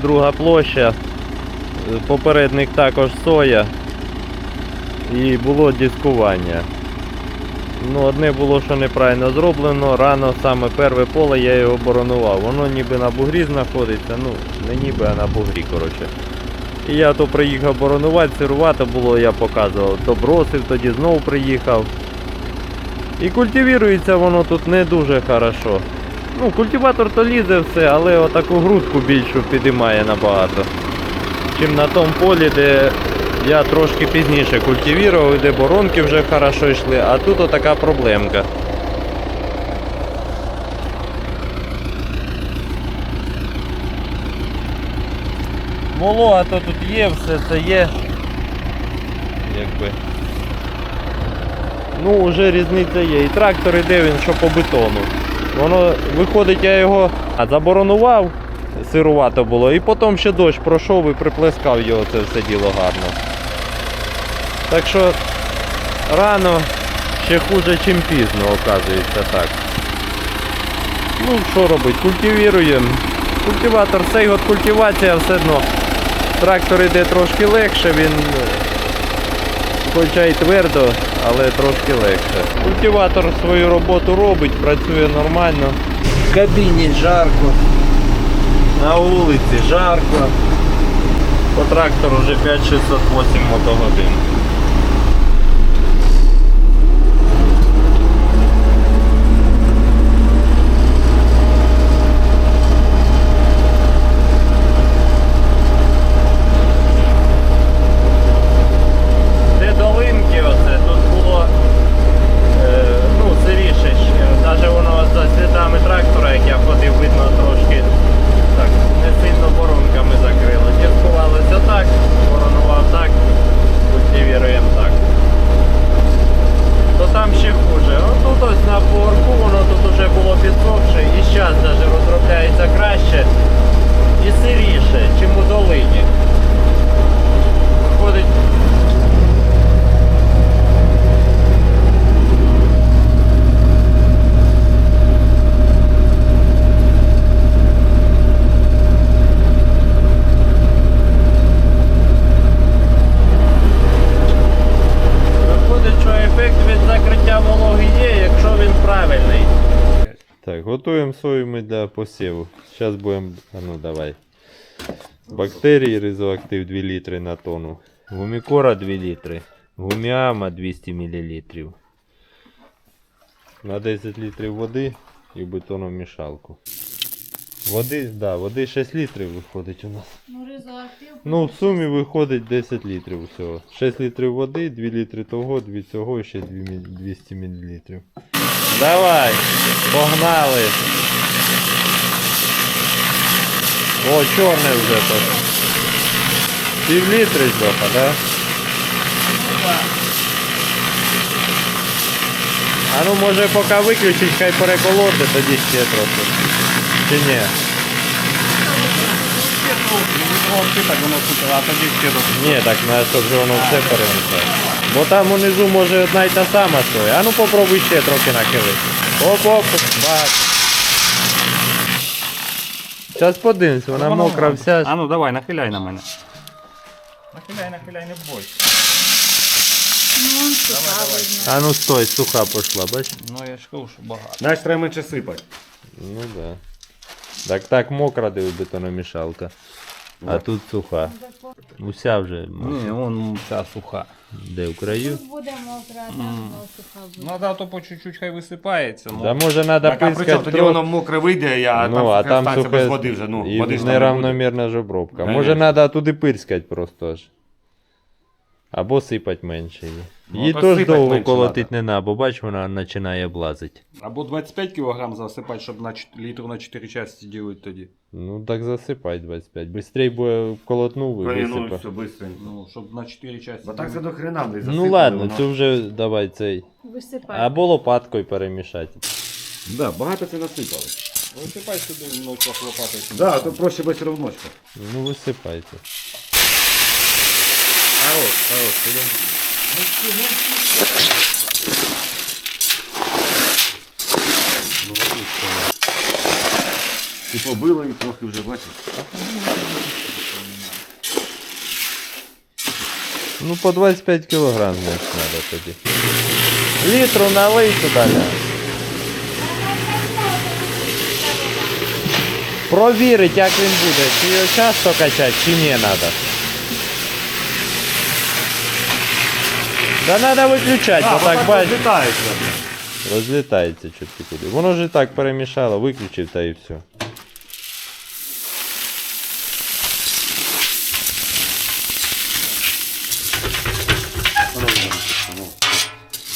друга площа. Е, Попередник також соя. І було дискування. Ну, одне було, що неправильно зроблено. Рано саме перше поле я його боронував. Воно ніби на бугрі знаходиться, ну не ніби, а на бугрі, коротше. І я то приїхав боронувати, сирувато було, я показував. То бросив, тоді знову приїхав. І культивірується воно тут не дуже хорошо. Ну, культиватор то лізе все, але отаку грудку більшу підіймає набагато. Чим на тому полі, де я трошки пізніше культивірував, де боронки вже хорошо йшли, а тут отака проблемка. Волога то тут є, все це є. Якби. Ну, вже різниця є. І трактор іде він що по бетону. Воно виходить, я його заборонував, сирувато було, і потім ще дощ пройшов і приплескав його це все діло гарно. Так що рано ще хуже, ніж пізно, оказується так. Ну, що робити, культивіруємо. Культиватор, цей от культивація все одно. Трактор йде трошки легше, він е, хоча й твердо, але трошки легше. Культиватор свою роботу робить, працює нормально. В кабіні жарко, на вулиці жарко. По трактору вже 5608 мотогодин. Де долинки оце, тут було е, ну, сиріше ще. Навіть воно за слідами трактора, як я ходив, видно трошки так, не сильно боронками закрило. Діркувалося так, боронував так, культивіруємо так. То там ще хуже. О, тут ось на поверху воно тут вже було підсохше і зараз навіть розробляється краще і сиріше, чим у долині. Виходить Виходить, що ефект від закриття вологи є, якщо він правильний. Так, готуємо сою ми для посіву. Зараз будемо. Ну давай. Бактерії ризоактив 2 літри на тонну. Гумікора 2 літри. Гуміама 200 мл. На 10 літрів води і бетономішалку. Води, да, води 6 літрів виходить у нас. Ну, ризоактив. Ну, в сумі виходить 10 літрів всього. 6 літрів води, 2 літри того, 2 цього і ще 200 мл. Давай, погнали. О, чорне вже тут. Пів літри злоха, да? А ну може поки виключить, хай переколоти, тоді ще трохи. Чи ні? так Ні, на щоб же воно все перенесе. Бо там унизу може одна й та сама соя. А ну попробуй ще трохи нахили. Оп-оп, бац. Зараз подивимось, вона мокра вся. А ну давай, нахиляй на мене. Нахиляй, нахиляй, не бойся. Ну. А ну стой, суха пішла, бач? Ну я ж кажу, що багато. Знаєш, треба менше сипати. Ну да. Так так мокра диви бетономішалка. А тут суха. Уся вже Ні, вон вся суха. де в краю. Тут буде мокра, а там суха буде. Ну да, то по чуть-чуть хай висипається. Ну. Да може треба Так, а при чому пискати тоді воно мокре вийде, а ну, там, а там станція сухе без води вже. Ну, і води ж там не буде. неравномірна ж обробка. Конечно. Може треба туди пирскати просто аж. Або сипати менше її. Ну, Її то теж довго менше колотити не треба, бо бач, вона починає облазити. Або 25 кг засипати, щоб на 4, літру на 4 часті ділити тоді. Ну так засипай 25. Бистрей буде колотнув і Ой, Ну, висипав. все, быстренько. Ну, щоб на 4 часті. Бо так це ділити. до хрена не Ну ладно, це вже давай цей. Висипай. Або лопаткою перемішати. Да, багато це насипали. Висипай сюди ночі лопатою. Да, то проще без равночка. Ну висипайте. Хорош, хорош, підемо. І побило, і трохи вже бачиш. Ну по 25 кілограм значить треба тоді. Літру налий туди. Провірить, як він буде, чи його часто качати, чи ні треба. Да треба виключати, бо так бач. Літається. Розлітається чорти куди. Воно ж і так перемішало, виключив та і все.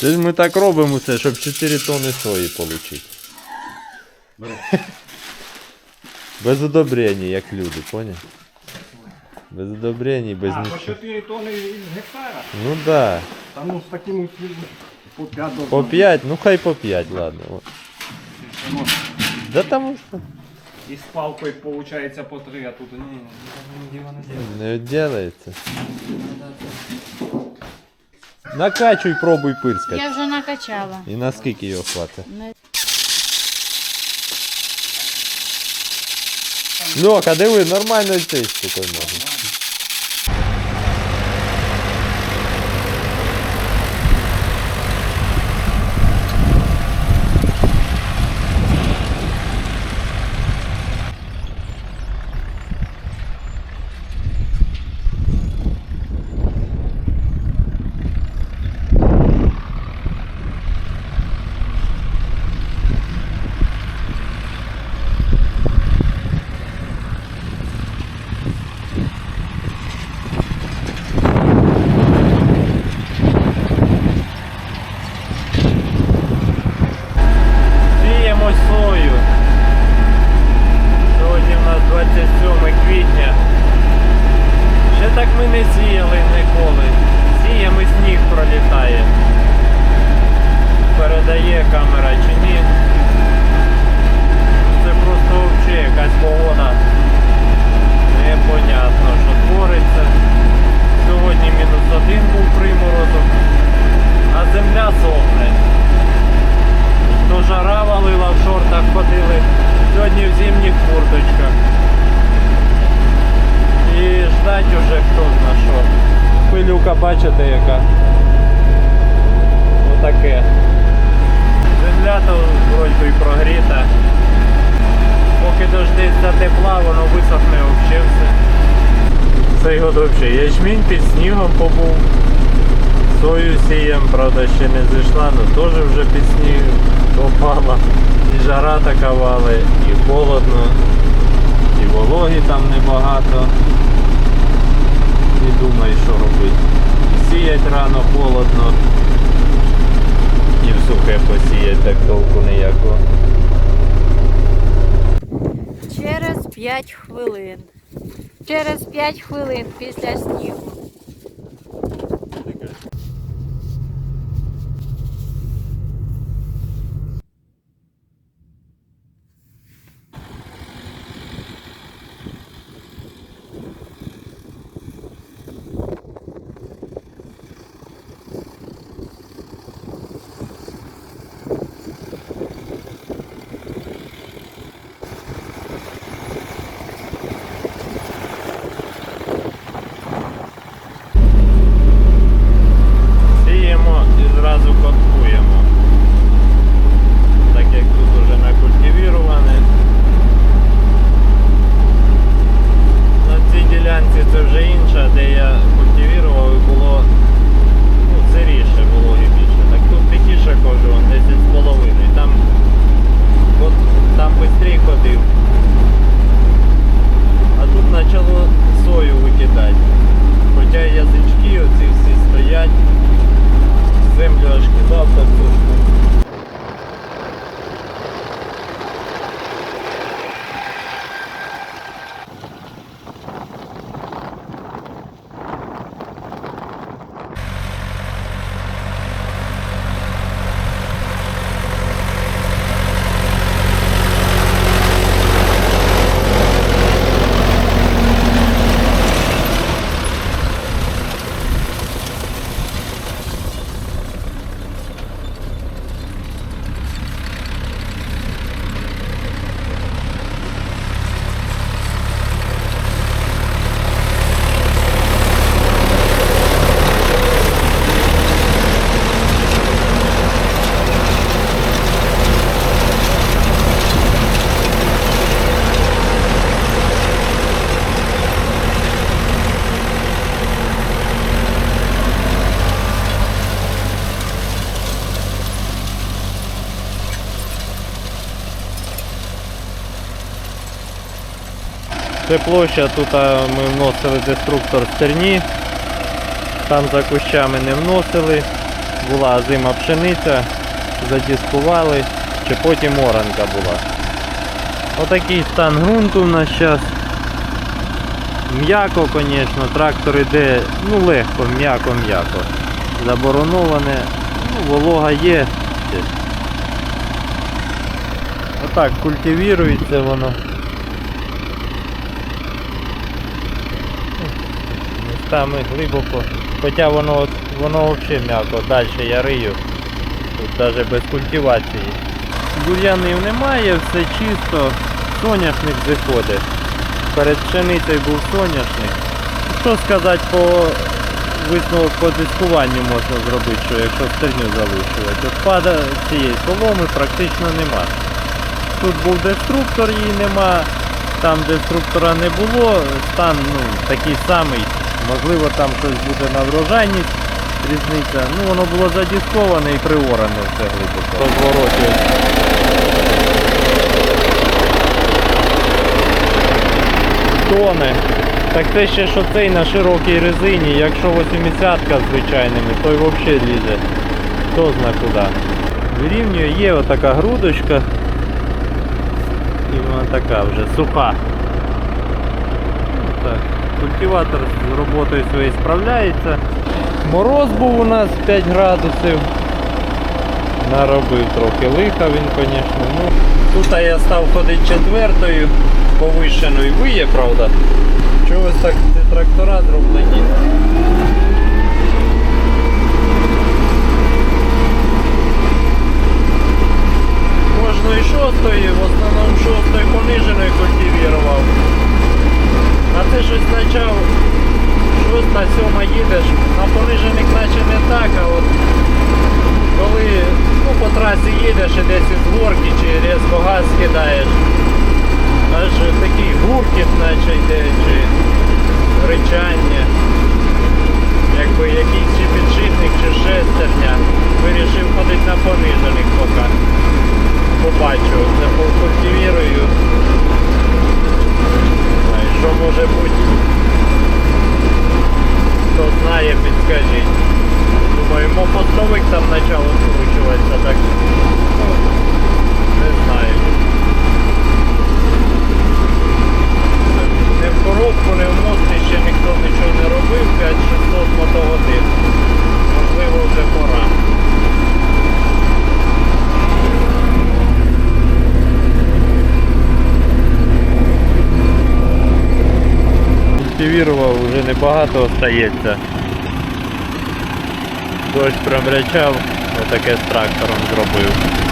Це ж ми так робимо все, щоб 4 тонни сої отримати. Без удобрень, як люди, поняв? Без удобрень, без А, по нічого. 4 тонни із гектара. Ну да. Та ну з таким по 5 до По 5, ну хай по 5, ладно. От. Ну, Да там І з палкою виходить по 3, а тут ні, ні, ні, діла не не відділається. Накачуй, пробуй пирскати. Я вже накачала. І наскільки його хватить? Не- Льоха, диви, нормально цей штукою можна. Бачите яка. Отаке. Земля то вроді прогріта. Поки дождеться тепла, воно висохне взагалі все. Цей год взагалі ячмінь під снігом побув. Сою сієм, правда, ще не зійшла, але теж вже під сніг попала. І жара така вали, і холодно, і вологі там небагато. І думай, що робити. Сіять рано холодно. І в сухе посіять так толку ніякого. Через 5 хвилин. Через 5 хвилин після снігу. Це площа, тут ми вносили деструктор в стерні. Там за кущами не вносили. Була зима пшениця, задіскували, чи потім оранка була. Отакий стан ґрунту в нас зараз. М'яко, звісно, трактор іде, ну легко, м'яко-м'яко. Забороноване, ну, волога є. Отак культивірується воно. Містами глибоко. Хоча воно, воно взагалі м'яко, далі я рию. Тут навіть без культивації. Бур'янів немає, все чисто, соняшник виходить. Перед пшеницею був соняшник. Що сказати по висновок по дискуванню можна зробити, що якщо стерню залишувати. От пада цієї соломи практично нема. Тут був деструктор, її нема. Там деструктора не було, стан ну, такий самий. Можливо там щось буде на врожайність, різниця. Ну воно було задісковане і приоране все глибоко. Розвороті. Тони. Так це ще що цей на широкій резині, якщо 80-ка звичайними, то й взагалі лізе. Хто зна куди. Вирівнює, є отака грудочка. І вона така вже суха. Ну, так. Культиватор з роботою своєю справляється. Мороз був у нас 5 градусів. Наробив трохи лиха він, звісно. Ну, тут я став ходити четвертою, повишеною виє, правда. Чогось так ці трактора зроблені. Можна і шостої, шоста, сьома їдеш, на понижених наче не так, а от коли ну, по трасі їдеш і десь із горки чи різко газ кидаєш, аж такий гуркіт наче йде, чи ричання. Якби якийсь чи підшипник, чи шестерня. Вирішив ходити на понижених поки. Побачу, це покультивірую. Знаю, Що може бути? Хто знає, підскажіть. Думаю, мопостовик там почав скручуватися, так ну, не знаю. Не в коробку, не в мості ще ніхто нічого не робив, 5600 мотогодин. Можливо, вже пора. Небагато остається. Дощ промрячав, отаке з трактором зробив.